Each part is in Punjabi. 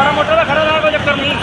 ਮਾਰਾ ਮੋਟਾ ਦਾ ਖੜਾ ਰਹਾ ਕੋਈ ਚੱਕਰ ਨਹੀਂ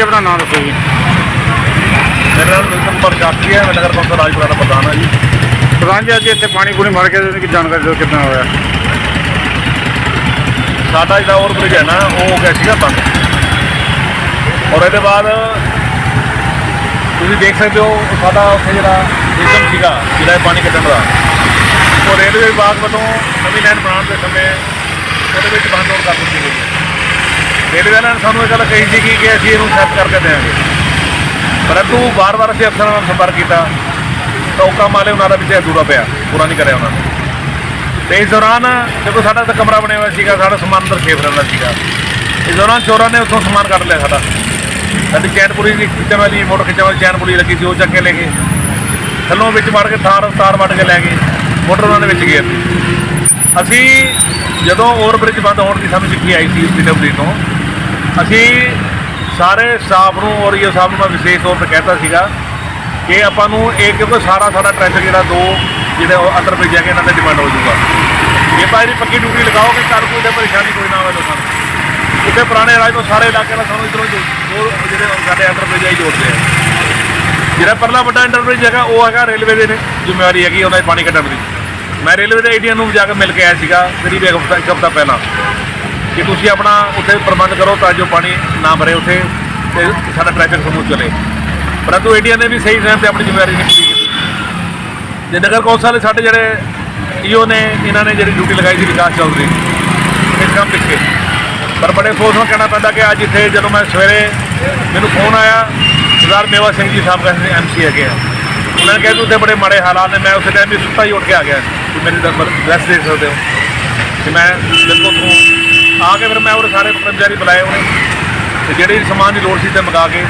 ਸਰਪੰਚ ਆਪਣਾ ਨਾਮ ਦੱਸੋ ਜੀ। ਮੇਰਾ ਨਾਮ ਨਿਤਨ ਜਾਖੀ ਹੈ ਮੈਂ ਨਗਰ ਕੌਂਸਲ ਰਾਜਪੁਰਾ ਦਾ ਪ੍ਰਧਾਨ ਹਾਂ ਜੀ। ਸਰਪੰਚ ਜੀ ਅੱਜ ਇੱਥੇ ਪਾਣੀ ਪੂਣੀ ਮਰ ਕੇ ਦੀ ਜਾਣਕਾਰੀ ਦਿਓ ਕਿੱਦਾਂ ਹੋਇਆ? ਸਾਡਾ ਜਿਹੜਾ ਓਵਰ ਬ੍ਰਿਜ ਹੈ ਨਾ ਉਹ ਹੋ ਗਿਆ ਸੀਗਾ ਬੰਦ। ਔਰ ਇਹਦੇ ਬਾਅਦ ਤੁਸੀਂ ਦੇਖ ਸਕਦੇ ਹੋ ਸਾਡਾ ਉੱਥੇ ਜਿਹੜਾ ਸਿਸਟਮ ਸੀਗਾ ਜਿਹੜਾ ਪਾਣੀ ਕੱਢਣ ਦਾ। ਉਹ ਰੇਲਵੇ ਵਿਭਾਗ ਵੱਲੋਂ ਨਵੀਂ ਲਾਈਨ ਬਣਾਉਣ ਦੇ ਸਮੇਂ ਉਹਦੇ ਵਿੱਚ ਬੰਦ ਹੋਣ ਕਰ ਦਿੱਤੀ ਗਈ। ਰੇਲਵੇ ਵਾਲਿਆਂ ਨੇ ਸਾਨੂੰ ਇਹ ਗੱਲ ਕਹੀ ਸੀ ਕਿ ਅਸੀਂ ਇਹਨੂੰ ਸੈੱਟ ਕਰਕੇ ਦੇਵਾਂਗੇ। ਪਰੰਤੂ ਵਾਰ-ਵਾਰ ਅਸੀਂ ਅਫਸਰਾਂ ਨਾਲ ਸੰਪਰਕ ਕੀਤਾ। ਤਾਂ ਉਹ ਕੰਮ ਵਾਲੇ ਉਹਨਾਂ ਦਾ ਵਿੱਚ ਅਧੂਰਾ ਪਿਆ। ਪੂਰਾ ਨਹੀਂ ਕਰਿਆ ਉਹਨਾਂ ਨੇ। ਤੇ ਇਸ ਦੌਰਾਨ ਜਦੋਂ ਸਾਡਾ ਤਾਂ ਕਮਰਾ ਬਣਿਆ ਹੋਇਆ ਸੀਗਾ, ਸਾਡਾ ਸਮਾਨ ਅੰਦਰ ਖੇਪ ਰਹਿੰਦਾ ਸੀਗਾ। ਇਸ ਦੌਰਾਨ ਚੋਰਾਂ ਨੇ ਉੱਥੋਂ ਸਮਾਨ ਕੱਢ ਲਿਆ ਸਾਡਾ। ਸਾਡੀ ਚੈਨ ਪੁਲੀ ਦੀ ਖਿੱਚਣ ਵਾਲੀ, ਮੋਟਰ ਖਿੱਚਣ ਵਾਲੀ ਚੈਨ ਪੁਲੀ ਲੱਗੀ ਸੀ, ਉਹ ਚੱਕ ਕੇ ਲੈ ਗਏ। ਥੱਲੋਂ ਵਿੱਚ ਵੜ ਕੇ ਥਾਰ, ਤਾਰ ਵੱਢ ਕੇ ਲੈ ਗਏ। ਮੋਟਰ ਉਹਨਾਂ ਦੇ ਵਿੱਚ ਗਏ ਅਸੀਂ ਜਦੋਂ ਓਵਰ ਬ੍ਰਿਜ ਬੰਦ ਹੋਣ ਦੀ ਸਾਨੂੰ ਚਿੱਠੀ ਆਈ ਸੀ ਪੀਡਬਲਯੂ ਤੋਂ ਅਸੀਂ ਸਾਰੇ ਸਟਾਫ ਨੂੰ ਔਰ ਇਹ ਸਾਹਿਬ ਨੂੰ ਮੈਂ ਵਿਸ਼ੇਸ਼ ਤੌਰ ਤੇ ਕਹਿਤਾ ਸੀਗਾ ਕਿ ਆਪਾਂ ਨੂੰ ਇਹ ਕਿਉਂਕਿ ਸਾਰਾ ਸਾਡਾ ਟ੍ਰੈਫਿਕ ਜਿਹੜਾ ਦੋ ਜਿਹੜੇ ਉਹ ਅੰਦਰ ਭੇਜਿਆ ਗਿਆ, ਇਹਨਾਂ ਤੇ ਡਿਮਾਂਡ ਹੋ ਜਾਊਗਾ। ਇਹ ਭਾਈ ਦੀ ਪੱਕੀ ਡਿਊਟੀ ਲਗਾਓ ਕਿ ਕੱਲ ਕੋਈ ਪਰੇਸ਼ਾਨੀ ਕੋਈ ਨਾ ਆਵੇ ਲੋਕਾਂ ਨੂੰ। ਕਿਉਂਕਿ ਪੁਰਾਣੇ ਰਾਜ ਤੋਂ ਸਾਰੇ ਇਲਾਕੇ ਦਾ ਸਾਨੂੰ ਇਧਰੋਂ ਦੋ ਜਿਹੜੇ ਸਾਡੇ ਅੰਦਰ ਭੇਜਿਆ ਹੀ ਜੋੜਦੇ ਆ। ਜਿਹੜਾ ਪਰਲਾ ਵੱਡਾ ਇੰਟਰਪ੍ਰਾਈਜ਼ ਹੈਗਾ ਉਹ ਹੈਗਾ ਰੇਲਵੇ ਦੇ ਨੇ, ਜ਼ਿੰਮੇਵਾਰੀ ਹੈਗੀ, ਉਹਨਾਂ ਦੇ ਪਾਣੀ ਕੱਢਣ ਦੀ। ਮੈਂ ਰੇਲਵੇ ਦੇ ਏਡੀਐਮ ਨੂੰ ਜਾ ਕੇ ਮਿਲ ਕੇ ਆਇਆ ਸੀਗਾ ਕਰੀਬ ਇੱਕ ਹਫ਼ਤਾ ਇੱਕ ਹਫ਼ਤਾ ਪਹਿਲਾਂ। ਕਿ ਤੁਸੀਂ ਆਪਣਾ ਉੱਥੇ ਪ੍ਰਬੰਧ ਕਰੋ ਤਾਂ ਜੋ ਪਾਣੀ ਨਾ ਭਰੇ ਉੱਥੇ ਤੇ ਸਾਡਾ ਟ੍ਰੈਫਿਕ ਸਮੂਥ ਚਲੇ। ਪਰੰਤੂ ਏਡੀਐਮ ਨੇ ਵੀ ਸਹੀ ਟਾਈਮ ਤੇ ਆਪਣੀ ਜ਼ਿੰਮੇਵਾਰੀ ਨਹੀਂ ਪੂਰੀ ਕੀਤੀ। ਤੇ ਨਗਰ ਕੌਂਸਲ ਵਾਲੇ ਸਾਡੇ ਜਿਹੜੇ ਈਓ ਨੇ, ਇਹਨਾਂ ਨੇ ਜਿਹੜੀ ਡਿਊਟੀ ਲਗਾਈ ਸੀ ਵਿਕਾਸ ਚੌਧਰੀ ਇਸ ਕੰਮ ਪਿੱਛੇ। ਪਰ ਬੜੇ ਅਫਸੋਸ ਨਾਲ ਕਹਿਣਾ ਪੈਂਦਾ ਕਿ ਅੱਜ ਇੱਥੇ ਜਦੋਂ ਮੈਂ ਸਵੇਰੇ ਮੈਨੂੰ ਫੋਨ ਆਇਆ, ਸਰਦਾਰ ਮੇਵਾ ਸਿੰਘ ਜੀ ਸਾਹਿਬ ਕਹਿੰਦੇ ਐਮਸੀ ਹੈਗੇ ਆ। ਉਹਨਾਂ ਨੇ ਕਿਹਾ ਕਿ ਉੱਥੇ ਬੜੇ ਮਾੜੇ ਹਾਲਾਤ ਨੇ, ਮੈਂ ਉਸੇ ਟਾਈਮ ਵੀ ਸੁੱਤਾ ਹੀ ਉੱਠ ਕੇ ਆ ਗਿਆ। ਕਿ ਮੇਰੀ ਦੱਸ ਦੇ ਸਕਦੇ ਹੋ। ਕਿ ਮੈਂ ਬਿਲਕੁਲ ਤੋਂ ਆ ਕੇ ਫਿਰ ਮੈਂ ਉਹ ਸਾਰੇ ਕਰਮਚਾਰੀ ਬੁਲਾਏ ਉਹਨੇ। ਤੇ ਜਿਹੜੇ ਸਮਾਨ ਦੀ ਲੋੜ ਸੀ ਤੇ ਮੰਗਾ ਕੇ।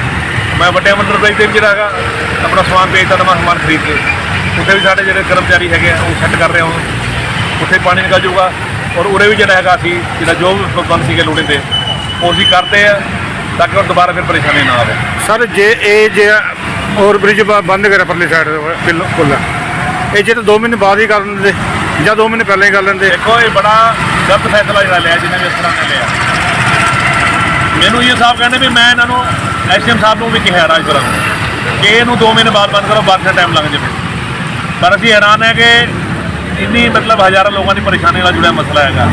ਮੈਂ ਵੱਡੇ ਵੇਚ ਦੇ ਜਿਹੜਾ ਹੈਗਾ ਆਪਣਾ ਸਮਾਨ ਵੇਚਦਾ ਨਵਾਂ ਸਮਾਨ ਖਰੀਦ ਕੇ। ਉੱਥੇ ਵੀ ਸਾਡੇ ਜਿਹੜੇ ਕਰਮਚਾਰੀ ਹੈਗੇ ਆ ਉਹ ਸੈੱਟ ਕਰ ਰਹੇ ਹੁਣ ਉੱਥੇ ਪਾਣੀ ਨਿਕਲ ਜਾਊਗਾ। ਔਰ ਉਰੇ ਵੀ ਜਿਹੜਾ ਹੈਗਾ ਅਸੀਂ ਜਿਹੜਾ ਜੋ ਵੀ ਬੰਦ ਸੀਗੇ ਲੋੜੇ ਤੇ ਉਹ ਅਸੀਂ ਕਰਦੇ ਆ ਤਾਂ ਕਿ ਹੁਣ ਦੁਬਾਰਾ ਫਿਰ ਪਰੇਸ਼ਾਨੀ ਨਾ ਆਵੇ। ਸਰ ਜੇ ਇਹ ਜੇ ਹੋਰ ਬ੍ਰਿਜ ਬੰਦ ਕਰਿਆ ਪਰਲੀ ਸਾਈਡ ਬਿਲਕੁਲ ਇਹ ਜੇ ਤਾਂ 2 ਮਹੀਨੇ ਬਾਅਦ ਹੀ ਕਰ ਦਿੰਦੇ ਜਾਂ 2 ਮਹੀਨੇ ਪਹਿਲਾਂ ਹੀ ਕਰ ਲੈਂਦੇ। ਦੇਖੋ ਇਹ ਬੜਾ ਗਲਤ ਫੈਸਲਾ ਜਿਹੜਾ ਲਿਆ ਜਿਹਨੇ ਵੀ ਇਸ ਤਰ੍ਹਾਂ ਨੇ ਲਿਆ। ਮੈਨੂੰ ਇਹ ਸਾਹਿਬ ਕਹਿੰਦੇ ਵੀ ਮੈਂ ਇਹਨਾਂ ਨੂੰ ਐਸਐਮ ਸਾਹਿਬ ਨੂੰ ਵੀ ਕਿਹਾ ਰਾਜਪੁਰਾ ਨੂੰ ਕਿ ਇਹਨੂੰ 2 ਮਹੀਨੇ ਬਾਅਦ ਬੰਦ ਕਰੋ ਬਾਅਦ ਦਾ ਟਾਈਮ ਲੱਗ ਜਾਵੇ। ਪਰ ਅਸੀਂ ਹੈਰਾਨ ਹੈ ਕਿ ਇੰਨੀ ਮਤਲਬ ਹਜ਼ਾਰਾਂ ਲੋਕਾਂ ਦੀ ਪਰੇਸ਼ਾਨੀ ਨਾਲ ਜੁੜਿਆ ਮਸਲਾ ਹੈਗਾ।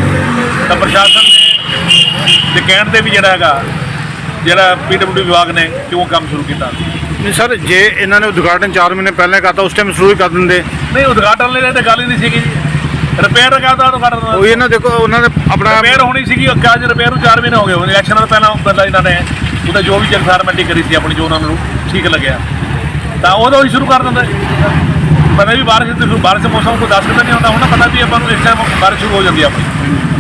ਤਾਂ ਪ੍ਰਸ਼ਾਸਨ ਨੇ ਦੇ ਕਹਿਣ ਤੇ ਵੀ ਜਿਹੜਾ ਹੈਗਾ ਜਿਹੜਾ ਪੀਡਬਲਯੂ ਵਿਭਾਗ ਨੇ ਕਿਉਂ ਕੰਮ ਸ਼ੁਰੂ ਕੀਤਾ। ਨਹੀਂ ਸਰ ਜੇ ਇਹਨਾਂ ਨੇ ਉਦਘਾਟਨ 4 ਮਹੀਨੇ ਪਹਿਲਾਂ ਕਰਤਾ ਉਸ ਟਾਈਮ ਸ਼ੁਰੂ ਹੀ ਕਰ ਦਿੰਦੇ। ਨਹੀਂ ਉਦਘਾਟਨ ਲਈ ਤਾਂ ਗੱਲ ਹੀ ਨਹੀਂ ਸੀਗੀ ਰਿਪੇਅਰ ਕਰਦਾ ਉਦਘਾਟਨ ਉਹ ਇਹਨਾਂ ਦੇਖੋ ਉਹਨਾਂ ਨੇ ਆਪਣਾ ਰਿਪੇਅਰ ਹੋਣੀ ਸੀਗੀ ਅੱਜ ਰਿਪੇਅਰ ਨੂੰ 4 ਮਹੀਨੇ ਹੋ ਗਏ ਹੋਣੇ ਇਲੈਕਸ਼ਨ ਤੋਂ ਪਹਿਲਾਂ ਪਹਿਲਾਂ ਇਹਨਾਂ ਨੇ। ਉਹਦਾ ਜੋ ਵੀ ਜਨਫਾਰਮੈਂਟੀ ਕਰੀ ਸੀ ਆਪਣੀ ਜੋ ਉਹਨਾਂ ਨੂੰ ਠੀਕ ਲੱਗਿਆ। ਤਾਂ ਉਦੋਂ ਹੀ ਸ਼ੁਰੂ ਕਰ ਦਿੰਦਾ। ਪਤਾ ਵੀ ਬਾਰਿਸ਼ ਤੇ ਬਾਰਿਸ਼ ਮੌਸਮ ਕੋਈ ਦੱਸ ਕਿਤੇ ਨਹੀਂ ਹੁੰਦਾ ਹੁਣ ਪਤਾ ਵੀ ਆਪਾਂ ਨੂੰ ਇਸ ਟਾਈਮ ਬਾਰਿਸ਼ ਸ਼ੁਰੂ ਹੋ ਜਾਂਦੀ ਆ ਆਪਣੀ।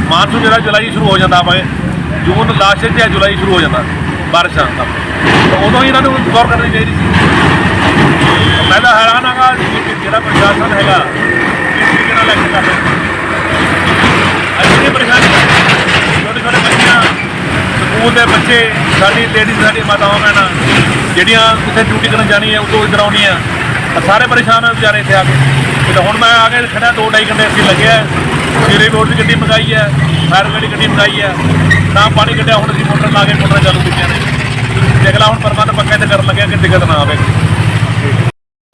ਮਾਨਸੂਨ ਜਿਹੜਾ ਜੁਲਾਈ ਸ਼ੁਰੂ ਹੋ ਜਾਂਦਾ ਆਪਾਂ ਜੂਨ ਲਾਸਟ ਤੇ ਜੁਲਾਈ ਸ਼ੁਰੂ ਹੋ ਜਾਂਦਾ ਬਾਰਿਸ਼ਾਂ ਦਾ। ਤਾਂ ਉਦੋਂ ਹੀ ਇਹਨਾਂ ਨੂੰ ਗੌਰ ਕਰਨੀ ਚਾਹੀਦੀ ਸੀ। ਮੈਂ ਤਾਂ ਹੈਰਾਨ ਕਿ ਜਿਹੜਾ ਪ੍ਰਸ਼ਾਸਨ ਹੈਗਾ ਇਸ ਤਰੀਕੇ ਨਾਲ ਪਰੇਸ਼ਾਨੀ ਛੋਟੇ ਛੋਟੇ ਬੱਚਿਆਂ ਸਕੂਲ ਦੇ ਬੱਚੇ ਸਾਡੀ ਲੇਡੀਜ਼ ਸਾਡੀ ਮਾਤਾਵਾਂ ਭੈਣਾਂ ਜਿਹੜੀਆਂ ਉੱਥੇ ਡਿਊਟੀ ਕਰਨ ਜਾਣੀ ਹੈ ਉਦੋਂ ਇੱਧਰ ਆਉਣੀਆਂ ਆਹ ਸਾਰੇ ਪਰੇਸ਼ਾਨ ਹੋਏ ਵਿਚਾਰੇ ਇੱਥੇ ਆ ਕੇ ਤੇ ਹੁਣ ਮੈਂ ਆ ਕੇ ਖੜਾ ਦੋ ਢਾਈ ਘੰਟੇ ਅਸੀਂ ਲੱਗਿਆ ਆ ਬੋਰਡ ਦੀ ਗੱਡੀ ਮੰਗਾਈ ਹੈ ਫਾਇਰ ਬ੍ਰਿਗੇਡ ਦੀ ਗੱਡੀ ਮੰਗਾਈ ਹੈ ਤਾਂ ਪਾਣੀ ਕੱਢਿਆ ਹੁਣ ਅਸੀਂ ਮੋਟਰ ਲਾ ਕੇ ਮੋਟਰ ਚਾਲੂ ਕੀਤੀਆਂ ਨੇ ਜਗਲਾ ਅਗਲਾ ਹੁਣ ਪ੍ਰਬੰਧ ਪੱਕੇ ਤੇ ਕਰਨ ਲੱਗਿਆ ਕਿ ਦਿੱਕਤ ਨਾ ਆਵੇ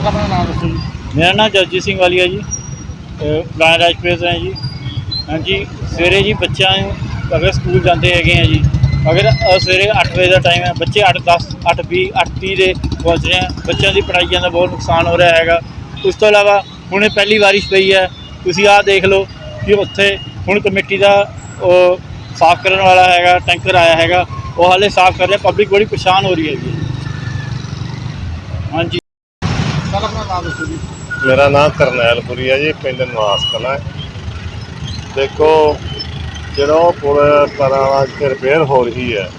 ਆਪਣਾ ਨਾਮ ਦੱਸੋ ਮੇਰਾ ਨਾਮ ਜਗਜੀਤ ਸਿੰਘ ਵਾਲੀਆ ਜੀ। ਗਾਂ ਰਾਜਪ੍ਰੀਤ ਹੈ ਜੀ। ਹਾਂਜੀ ਸਵੇਰੇ ਜੀ ਬੱਚਿਆਂ ਨੂੰ ਅਗਰ ਸਕੂਲ ਜਾਂਦੇ ਹੈਗੇ ਆ ਜੀ ਅਗਰ ਅ, ਸਵੇਰੇ 8 ਵਜੇ ਦਾ ਟਾਈਮ ਹੈ ਬੱਚੇ 8 10 8 20 8 30 ਦੇ ਪਹੁੰਚ ਰਹੇ ਆ। ਬੱਚਿਆਂ ਦੀ ਪੜ੍ਹਾਈਆਂ ਦਾ ਬਹੁਤ ਨੁਕਸਾਨ ਹੋ ਰਿਹਾ ਹੈਗਾ। ਉਸ ਤੋਂ ਇਲਾਵਾ ਹੁਣੇ ਪਹਿਲੀ ਬਾਰਿਸ਼ ਪਈ ਹੈ। ਤੁਸੀਂ ਆਹ ਦੇਖ ਲਓ ਕਿ ਉੱਥੇ ਹੁਣ ਕਮੇਟੀ ਦਾ ਉਹ ਸਾਫ਼ ਕਰਨ ਵਾਲਾ ਹੈਗਾ ਟੈਂਕਰ ਆਇਆ ਹੈਗਾ। ਉਹ ਹਾਲੇ ਸਾਫ਼ ਕਰ ਰਿਹਾ ਪਬਲਿਕ ਬੜੀ ਪਰੇਸ਼ਾਨ ਹੋ ਰਹੀ ਹੈ ਜੀ। ਹਾਂਜੀ। ਸਰ ਆਪਣਾ ਨਾਮ ਦੱਸੋ ਜੀ। ਮੇਰਾ ਨਾਮ ਕਰਨੈਲਪੁਰੀ ਹੈ ਜੀ, ਪਿੰਡ ਨਿਵਾਸ ਕਲਾਂ ਦੇਖੋ ਜਦੋਂ ਉਹ ਪੁਲ ਪਰਾਂ ਤੇ ਰਿਪੇਅਰ ਹੋ ਰਹੀ ਹੈ।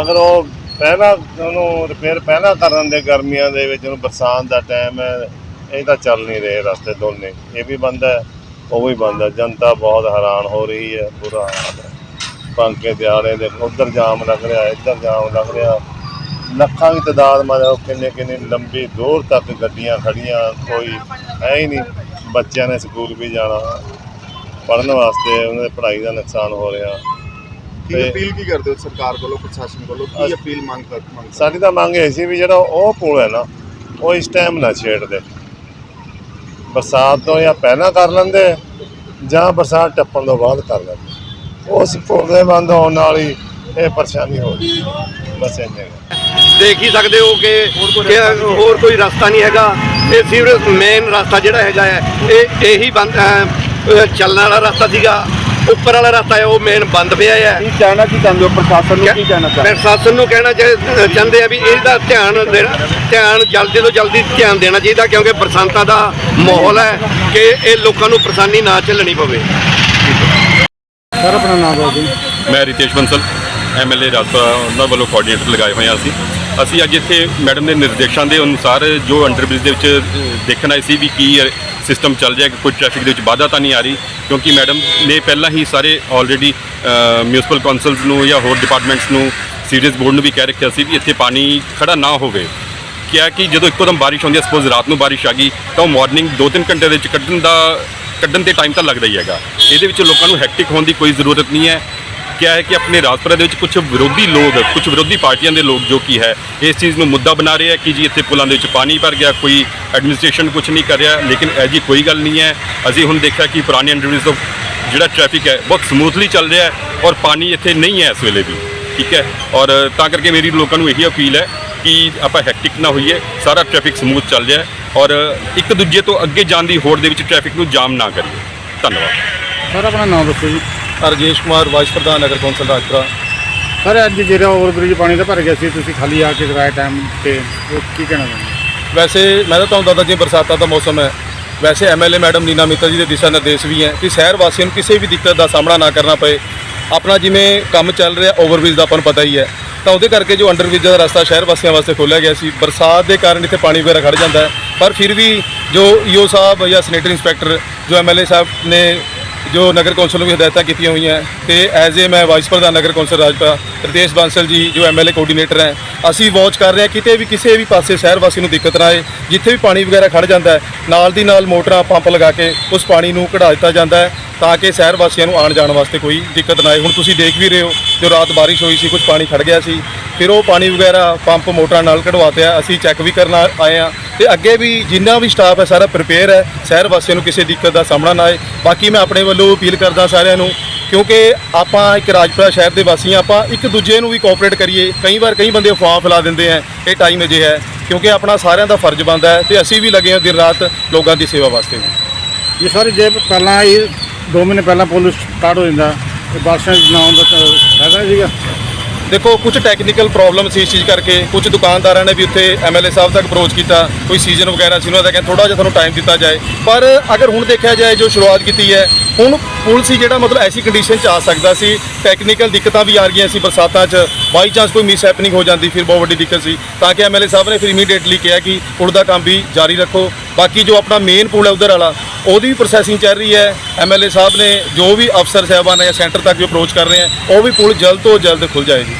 ਅਗਰ ਉਹ ਪਹਿਲਾਂ ਉਹਨੂੰ ਰਿਪੇਅਰ ਪਹਿਲਾਂ ਕਰਨ ਦੇ ਗਰਮੀਆਂ ਦੇ ਵਿੱਚ, ਉਹਨੂੰ ਬਰਸਾਤ ਦਾ ਟਾਈਮ ਹੈ, ਇਹ ਤਾਂ ਚੱਲ ਨਹੀਂ ਰਹੇ ਰਸਤੇ ਦੋਨੇ। ਇਹ ਵੀ ਬੰਦ ਹੈ, ਉਹ ਵੀ ਬੰਦ ਹੈ। ਜਨਤਾ ਬਹੁਤ ਹੈਰਾਨ ਹੋ ਰਹੀ ਹੈ, ਬੁਰਾ ਹਾਲ ਹੈ। ਪੰਕੇ ਦਿਹਾੜੇ ਦੇ ਉੱਧਰ ਜਾਮ ਲੱਗ ਰਿਹਾ, ਇੱਧਰ ਜਾਮ ਲੱਗ ਰਿਹਾ। ਲੱਖਾਂ ਦੀ ਤਾਦਾਦ ਮਤਲਬ ਕਿੰਨੇ ਕਿੰਨੇ ਲੰਬੀ ਦੂਰ ਤੱਕ ਗੱਡੀਆਂ ਖੜੀਆਂ ਕੋਈ ਹੈ ਹੀ ਨਹੀਂ। ਬੱਚਿਆਂ ਨੇ ਸਕੂਲ ਵੀ ਜਾਣਾ ਪੜ੍ਹਨ ਵਾਸਤੇ ਉਹਨਾਂ ਦੀ ਪੜ੍ਹਾਈ ਦਾ ਨੁਕਸਾਨ ਹੋ ਰਿਹਾ। ਕੀ ਅਪੀਲ ਕੀ ਕਰਦੇ ਹੋ ਸਰਕਾਰ ਵੱਲੋਂ ਪ੍ਰਸ਼ਾਸਨ ਵੱਲੋਂ? ਕੀ ਅਪੀਲ ਮੰਗ ਕਰ ਮੰਗ ਸਾਡੀ ਤਾਂ ਮੰਗ ਇਹ ਸੀ ਵੀ ਜਿਹੜਾ ਉਹ ਪੁਲ ਹੈ ਨਾ ਉਹ ਇਸ ਟਾਈਮ ਨਾ ਛੇੜਦੇ ਬਰਸਾਤ ਤੋਂ ਜਾਂ ਪਹਿਲਾਂ ਕਰ ਲੈਂਦੇ ਜਾਂ ਬਰਸਾਤ ਟੱਪਣ ਤੋਂ ਬਾਅਦ ਕਰ ਲੈਂਦੇ। ਉਸ ਪੁਲ ਦੇ ਬੰਦ ਹੋਣ ਨਾਲ ਹੀ ਇਹ ਪਰੇਸ਼ਾਨੀ ਹੋ ਰਹੀ ਬਸ ਇੰਨੇ। ਦੇਖ ਹੀ ਸਕਦੇ ਹੋ ਕਿ ਕਿ ਹੋਰ ਕੋਈ ਰਸਤਾ ਨਹੀਂ ਹੈਗਾ। ਇਹ ਸੀਵਰੇਜ ਮੇਨ ਰਸਤਾ ਜਿਹੜਾ ਹੈਗਾ ਹੈ ਇਹ ਇਹੀ ਬੰਦ ਚੱਲਣ ਵਾਲਾ ਰਸਤਾ ਸੀਗਾ। ਉੱਪਰ ਵਾਲਾ ਰਸਤਾ ਹੈ ਉਹ ਮੇਨ ਬੰਦ ਪਿਆ ਹੈ। ਕੀ ਕਹਿਣਾ ਕੀ ਚਾਹੁੰਦੇ ਹੋ? ਪ੍ਰਸ਼ਾਸਨ ਨੂੰ ਕੀ ਕਹਿਣਾ ਚਾਹੁੰਦੇ ਪ੍ਰਸ਼ਾਸਨ ਨੂੰ ਕਹਿਣਾ ਚਾਹ- ਚਾਹੁੰਦੇ ਆ ਵੀ ਇਹਦਾ ਧਿਆਨ ਦੇਣਾ ਧਿਆਨ ਜਲਦੀ ਤੋਂ ਜਲਦੀ ਧਿਆਨ ਦੇਣਾ ਚਾਹੀਦਾ ਕਿਉਂਕਿ ਬਰਸਾਤਾਂ ਦਾ ਮਾਹੌਲ ਹੈ ਕਿ ਇਹ ਲੋਕਾਂ ਨੂੰ ਪਰੇਸ਼ਾਨੀ ਨਾ ਝੱਲਣੀ ਪਵੇ। ਸਰ ਆਪਣਾ ਨਾਮ ਦੱਸੋ ਜੀ। ਮੈਂ ਰਿਤੇਸ਼ ਬੰਸਲ ਐਮਐਲਏ ਰਾਜਪੁਰਾ ਉਹਨਾਂ ਵੱਲੋਂ ਕੋਆਰਡੀਨੇਟਰ ਲਗਾਏ ਹੋਏ ਹਾਂ ਅਸੀਂ। ਅਸੀਂ ਅੱਜ ਇੱਥੇ ਮੈਡਮ ਦੇ ਨਿਰਦੇਸ਼ਾਂ ਦੇ ਅਨੁਸਾਰ ਜੋ ਅੰਡਰਬ੍ਰਿਜ ਦੇ ਵਿੱਚ ਅ, ਦੇਖਣ ਆਏ ਸੀ ਵੀ ਕੀ ਸਿਸਟਮ ਚੱਲ ਰਿਹਾ ਕਿ ਕੋਈ ਟ੍ਰੈਫਿਕ ਦੇ ਵਿੱਚ ਬਾਧਾ ਤਾਂ ਨਹੀਂ ਆ ਰਹੀ ਕਿਉਂਕਿ ਮੈਡਮ ਨੇ ਪਹਿਲਾਂ ਹੀ ਸਾਰੇ ਆਲਰੇਡੀ ਮਿਊਨਿਸਪਲ ਕਾਉਂਸਲਸ ਨੂੰ ਜਾਂ ਹੋਰ ਡਿਪਾਰਟਮੈਂਟਸ ਨੂੰ ਸੀਰੀਅਸ ਬੋਰਡ ਨੂੰ ਵੀ ਕਹਿ ਰੱਖਿਆ ਸੀ ਵੀ ਇੱਥੇ ਪਾਣੀ ਖੜਾ ਨਾ ਹੋਵੇ। ਕਿਹਾ ਕਿ ਜਦੋਂ ਇੱਕੋ ਦਮ ਬਾਰਿਸ਼ ਹੁੰਦੀ ਹੈ ਸਪੋਜ਼ ਰਾਤ ਨੂੰ ਬਾਰਿਸ਼ ਆ ਗਈ ਤਾਂ ਉਹ ਮਾਰਨਿੰਗ 2-3 ਘੰਟੇ ਦੇ ਵਿੱਚ ਕੱਢਣ ਦਾ ਕੱਢਣ ਦੇ ਟਾਈਮ ਤਾਂ ਲੱਗਦਾ ਹੀ ਹੈਗਾ। ਇਹਦੇ ਵਿੱਚ ਲੋਕਾਂ ਨੂੰ ਹੈਕਟਿਕ ਹੋਣ ਦੀ ਕੋਈ ਜ਼ਰੂਰਤ ਨਹੀਂ ਹੈ। ਕਿਹਾ ਹੈ ਕਿ ਆਪਣੇ ਰਾਜਪੁਰਾ ਦੇ ਵਿੱਚ ਕੁਝ ਵਿਰੋਧੀ ਲੋਕ ਕੁਝ ਵਿਰੋਧੀ ਪਾਰਟੀਆਂ ਦੇ ਲੋਕ ਜੋ ਕੀ ਹੈ, ਇਸ ਚੀਜ਼ ਨੂੰ ਮੁੱਦਾ ਬਣਾ ਰਹੇ ਆ ਕਿ ਜੀ ਇੱਥੇ ਪੁਲਾਂ ਦੇ ਵਿੱਚ ਪਾਣੀ ਭਰ ਗਿਆ, ਕੋਈ ਐਡਮਿਨਿਸਟ੍ਰੇਸ਼ਨ ਕੁਝ ਨਹੀਂ ਕਰ ਰਿਹਾ, ਲੇਕਿਨ ਇਹ ਜੀ ਕੋਈ ਗੱਲ ਨਹੀਂ ਹੈ। ਅਸੀਂ ਹੁਣ ਦੇਖਿਆ ਕਿ ਪੁਰਾਣੇ ਅੰਡਰਬ੍ਰਿਜ ਤੋਂ ਜਿਹੜਾ ਟ੍ਰੈਫਿਕ ਹੈ, ਬਹੁਤ ਸਮੂਥਲੀ ਚੱਲ ਰਿਹਾ ਹੈ ਔਰ ਪਾਣੀ ਇੱਥੇ ਨਹੀਂ ਹੈ ਇਸ ਵੇਲੇ ਵੀ, ਠੀਕ ਹੈ? ਔਰ ਤਾਂ ਕਰਕੇ ਮੇਰੀ ਲੋਕਾਂ ਨੂੰ ਇਹੀ ਅਪੀਲ ਹੈ ਕਿ ਆਪਾਂ ਹੈਕਟਿਕ ਨਾ ਹੋਈਏ, ਸਾਰਾ ਟ੍ਰੈਫਿਕ ਸਮੂਥ ਚੱਲ ਰਿਹਾ ਔਰ ਇੱਕ ਦੂਜੇ ਤੋਂ ਅੱਗੇ ਜਾਣ ਦੀ ਹੋੜ ਦੇ ਵਿੱਚ ਟ੍ਰੈਫਿਕ ਨੂੰ ਜਾਮ ਨਾ ਕਰੀਏ। ਧੰਨਵਾਦ। ਸਰ, ਆਪਣਾ ਨਾਮ ਦੱਸੋ ਜੀ। ਰਜੇਸ਼ ਕੁਮਾਰ ਵਾਈਸ ਪ੍ਰਧਾਨ ਨਗਰ ਕੌਂਸਲ ਰਾਜਪੁਰਾ। ਸਰ ਅੱਜ ਜਿਹੜਾ ਓਵਰਬ੍ਰਿਜ ਪਾਣੀ ਦਾ ਭਰ ਗਿਆ ਸੀ ਤੁਸੀਂ ਖਾਲੀ ਆ ਕੇ ਕਰਾਇਆ ਟਾਈਮ ਤੇ ਉਹ ਕੀ ਕਹਿਣਾ ਚਾਹੁੰਦੇ ਵੈਸੇ ਮੈਂ ਤਾਂ ਤੁਹਾਨੂੰ ਦੱਸਦਾ ਜੀ ਬਰਸਾਤਾਂ ਦਾ ਮੌਸਮ ਹੈ ਵੈਸੇ ਐਮਐਲਏ ਮੈਡਮ ਨੀਨਾ ਮਿੱਤਲ ਜੀ ਦੇ ਦਿਸ਼ਾ ਨਿਰਦੇਸ਼ ਵੀ ਹੈ ਕਿ ਸ਼ਹਿਰ ਵਾਸੀਆਂ ਨੂੰ ਕਿਸੇ ਵੀ ਦਿੱਕਤ ਦਾ ਸਾਹਮਣਾ ਨਾ ਕਰਨਾ ਪਏ। ਆਪਣਾ ਜਿਵੇਂ ਕੰਮ ਚੱਲ ਰਿਹਾ ਓਵਰਬ੍ਰਿਜ ਦਾ ਆਪਾਂ ਨੂੰ ਪਤਾ ਹੀ ਹੈ। ਤਾਂ ਉਹਦੇ ਕਰਕੇ ਜੋ ਅੰਡਰਬ੍ਰਿਜ ਦਾ ਰਸਤਾ ਸ਼ਹਿਰ ਵਾਸੀਆਂ ਵਾਸਤੇ ਖੋਲ੍ਹਿਆ ਗਿਆ ਸੀ ਬਰਸਾਤ ਦੇ ਕਾਰਨ ਇੱਥੇ ਪਾਣੀ ਵਗੈਰਾ ਖੜ ਜਾਂਦਾ ਪਰ ਫਿਰ ਵੀ ਜੋ ਈਓ ਸਾਹਿਬ ਜਾਂ ਸੈਨੇਟਰੀ ਇੰਸਪੈਕਟਰ ਜੋ ਐਮਐਲਏ ਸਾਹਿਬ ਨੇ ਜੋ ਨਗਰ ਕੌਂਸਲ ਨੂੰ ਵੀ ਹਦਾਇਤਾਂ ਕੀਤੀਆਂ ਹੋਈਆਂ ਤੇ ਐਜ਼ ਏ ਮੈਂ ਵਾਈਸ ਪ੍ਰਧਾਨ ਨਗਰ ਕੌਂਸਲ ਰਾਜਪਾ ਰਤੇਸ਼ ਬਾਂਸਲ ਜੀ, ਜੋ ਐਮਐਲਏ ਕੋਆਰਡੀਨੇਟਰ ਹੈ, ਅਸੀਂ ਵਾਚ ਕਰ ਰਹੇ ਹਾਂ, ਕਿਤੇ ਵੀ ਕਿਸੇ ਵੀ ਪਾਸੇ ਸ਼ਹਿਰ ਵਾਸੀ ਨੂੰ ਦਿੱਕਤ ਨਾ ਆਏ, ਜਿੱਥੇ ਵੀ ਪਾਣੀ ਵਗੈਰਾ ਖੜ ਜਾਂਦਾ ਹੈ, ਨਾਲ ਦੀ ਨਾਲ ਮੋਟਰਾਂ ਪੰਪ ਲਗਾ ਕੇ ਉਸ ਪਾਣੀ ਨੂੰ ਕਢਾ ਦਿੱਤਾ ਜਾਂਦਾ ਹੈ, ਤਾਂ ਕਿ ਸ਼ਹਿਰ ਵਾਸੀਆਂ ਨੂੰ ਆਉਣ ਜਾਣ ਵਾਸਤੇ ਕੋਈ ਦਿੱਕਤ ਨਾ ਆਏ। ਹੁਣ ਤੁਸੀਂ ਦੇਖ ਵੀ ਰਹੇ ਹੋ, ਜੋ ਰਾਤ ਬਾਰਿਸ਼ ਹੋਈ ਸੀ ਕੁਝ ਪਾਣੀ ਖੜ ਗਿਆ ਸੀ, ਫਿਰ ਉਹ ਪਾਣੀ ਵਗੈਰਾ ਪੰਪ ਮੋਟਰਾਂ ਨਾਲ ਕਢਵਾਤੇ ਆ ਅਸੀਂ ਚੈੱਕ ਵੀ ਕਰਨ ਆਏ ਆ ਤੇ ਅੱਗੇ ਵੀ ਜਿੰਨਾ ਵੀ ਸਟਾਫ ਹੈ, ਸਾਰਾ ਪ੍ਰਿਪੇਅਰ ਹੈ। ਸ਼ਹਿਰ ਵਾਸੀਆਂ ਨੂੰ ਕਿਸੇ ਦਿੱਕਤ ਦਾ ਸਾਹਮਣਾ ਨਾ ਆਏ। ਬਾਕੀ ਮੈਂ ਆਪਣੇ ਵੱਲੋਂ ਅਪੀਲ ਕਰਦਾ ਸਾਰਿਆਂ ਨੂੰ, ਕਿਉਂਕਿ ਆਪਾਂ ਇੱਕ ਰਾਜਪੁਰਾ ਸ਼ਹਿਰ ਦੇ ਵਾਸੀ ਹਾਂ, ਆਪਾਂ ਇੱਕ ਦੂਜੇ ਨੂੰ ਵੀ ਕੋਆਪਰੇਟ ਕਰੀਏ। ਕਈ ਵਾਰ ਕਈ ਬੰਦੇ ਅਫਵਾਹ ਫੈਲਾ ਦਿੰਦੇ ਆ, ਇਹ ਟਾਈਮ ਅਜੇ ਹੈ, ਕਿਉਂਕਿ ਆਪਣਾ ਸਾਰਿਆਂ ਦਾ ਫਰਜ਼ ਬਣਦਾ ਹੈ ਤੇ ਅਸੀਂ ਵੀ ਲੱਗੇ ਹਾਂ ਦਿਨ ਰਾਤ ਲੋਕਾਂ ਦੀ ਸੇਵਾ ਵਾਸਤੇ ਵੀ। ਜੀ ਸਰ, ਜੇ ਪਹਿਲਾਂ ਇਹ 2 ਮਹੀਨੇ ਪਹਿਲਾਂ ਪੁਲਿਸ ਸਟਾਰਟ ਹੋ ਜਾਂਦਾ ਤੇ ਬਾਰਿਸ਼ਾਂ ਨਾ ਆਉਣ ਫਾਇਦਾ ਸੀਗਾ। ਦੇਖੋ ਕੁਝ ਟੈਕਨੀਕਲ ਪ੍ਰੋਬਲਮ ਸੀ ਇਸ ਚੀਜ਼ ਕਰਕੇ। ਕੁਝ ਦੁਕਾਨਦਾਰਾਂ ਨੇ ਵੀ ਉੱਥੇ ਐਮਐਲਏ ਸਾਹਿਬ ਤੱਕ ਅਪਰੋਚ ਕੀਤਾ। ਕੋਈ ਸੀਜ਼ਨ ਵਗੈਰਾ ਸੀ, ਉਹਨਾਂ ਦਾ ਕਹਿੰਦੇ ਥੋੜਾ ਜਿਹਾ ਤੁਹਾਨੂੰ ਟਾਈਮ ਦਿੱਤਾ ਜਾਏ। ਪਰ ਅਗਰ ਹੁਣ ਦੇਖਿਆ ਜਾਏ, ਜੋ ਸ਼ੁਰੂਆਤ ਕੀਤੀ ਹੈ, ਹੁਣ ਪੁਲ ਸੀ ਜਿਹੜਾ ਮਤਲਬ ਐਸੀ ਕੰਡੀਸ਼ਨ 'ਚ ਆ ਸਕਦਾ ਸੀ। ਟੈਕਨੀਕਲ ਦਿੱਕਤਾਂ ਵੀ ਆ ਰਹੀਆਂ ਸੀ ਬਰਸਾਤਾਂ 'ਚ। ਬਾਈ ਚਾਂਸ ਕੋਈ ਮਿਸ ਹੈਪਨਿੰਗ ਹੋ ਜਾਂਦੀ, ਫਿਰ ਬਹੁਤ ਵੱਡੀ ਦਿੱਕਤ ਸੀ। ਤਾਂ ਕਿ ਐਮਐਲਏ ਸਾਹਿਬ ਨੇ ਫਿਰ ਇਮੀਡੀਏਟਲੀ ਕਿਹਾ ਕਿ ਪੁਲ ਦਾ ਕੰਮ ਵੀ ਜਾਰੀ ਰੱਖੋ। ਬਾਕੀ ਜੋ ਆਪਣਾ ਮੇਨ ਪੁਲ ਹੈ, ਉਧਰ ਵਾਲਾ ਉਹਦੀ ਵੀ ਪ੍ਰੋਸੈਸਿੰਗ ਚੱਲ ਰਹੀ ਹੈ। ਐਮਐਲਏ ਸਾਹਿਬ ਨੇ ਜੋ ਵੀ ਅਫਸਰ, ਸਾਹਿਬਾਨ ਹੈ ਜਾਂ ਸੈਂਟਰ ਤੱਕ ਜੋ ਅਪਰੋਚ ਕਰ ਰਹੇ ਹੈ, ਉਹ ਵੀ ਪੁਲ ਜਲਦ ਤੋਂ ਜਲਦ ਖੁੱਲ ਜਾਏਗੀ